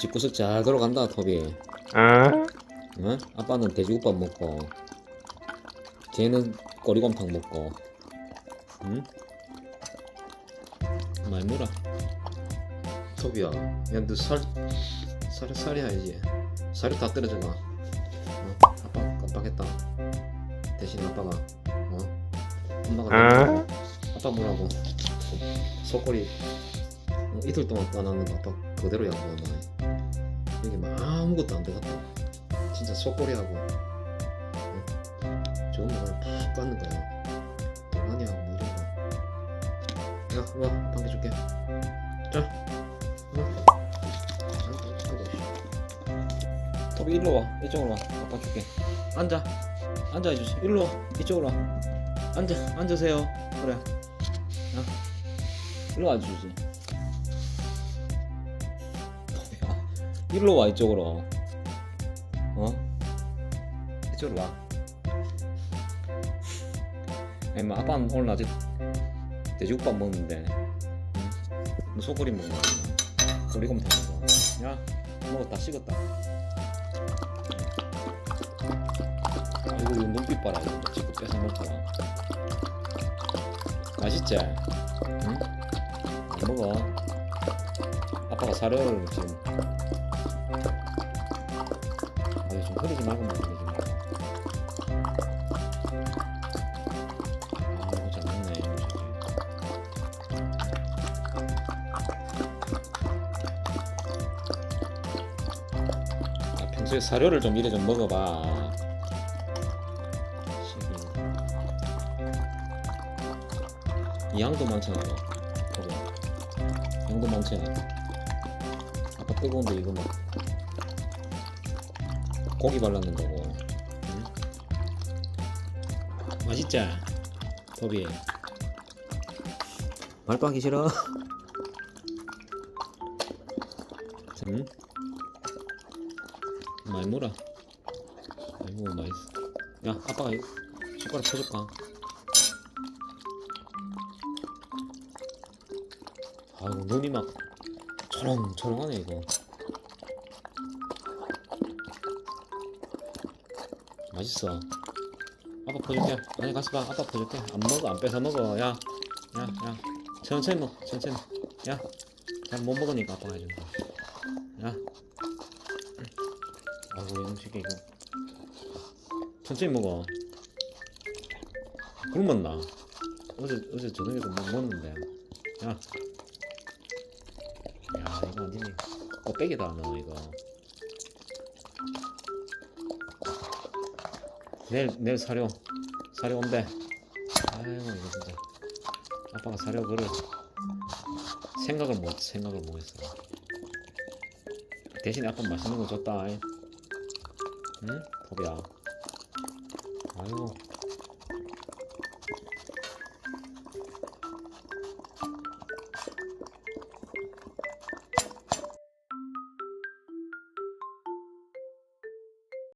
집구석 잘 돌아간다 토비 아? 어? 아빠는 돼지국밥 먹고 쟤는 꼬리곰탕 먹고 응? 많이 물어 토비야 야너 살 살이 살이 해야지 살이 다 떨어져가 어? 아빠 깜빡했다 대신 아빠가 어? 엄마가 아? 너 아빠 뭐라고 속꼬리 어, 이틀 동안 까놨는데 아빠 그대로 양보한다 여 기막 아무것도 안 들어갔다. 진짜 속꼬리하고. 어? 좋은 거를 팍 까는 거야. 동안이하고 뭐 이런 거야 이리 와 방개 줄게. 자. 어. 토비 일로 와. 이쪽으로 와. 아빠 줄게. 앉아. 앉아 주지 일로 와. 이쪽으로 와. 앉아. 앉으세요. 그래. 어? 일로 와주지 일로 와 이쪽으로. 어? 이쪽으로 와. 엠마 아빠는 오늘 낮에 돼지국밥 먹는데. 응? 너 소꼬리 먹는 거야? 꼬리곰탕 먹어 야 먹어 다 식었다. 아이고 이거 눈빛 봐라. 이거 지금 뺏어 먹더라 맛있지? 응? 안 먹어. 아빠가 사료를 지금 아니 좀 흐리지 말고 게 좀. 아. 아, 평소에 사료를 좀 이래 좀 먹어봐. 이 양도 많잖아. 거기. 양도 많잖아. 아까 뜨거운데 이거 막 고기 발랐는 거고. 응? 맛있지? 토비. 말빠기 싫어? 응? 많이 물어. 아이고 맛있어. 야 아빠가 숟가락 쳐줄까? 아이고 눈이 막 초롱초롱하네 이거. 맛있어. 아빠 퍼줄게. 아니 가서 봐. 아빠 퍼줄게. 안 먹어 안 뺏어 먹어. 야, 야, 야. 천천히 먹. 천천히. 야, 잘 못 먹으니까 아빠가 해준다. 야. 아이고 영식이 이거 천천히 먹어 굶었나 어제 어제 저녁에도 못 먹었는데 야, 야 이거 완전히 껍데기다 너 이거 내일 내일 사료 사료 온대. 아이고 이거 진짜. 아빠가 사료 그를 생각을 못 생각을 못 했어. 대신에 아빠 맛있는 거 줬다. 응? 토비야. 아이고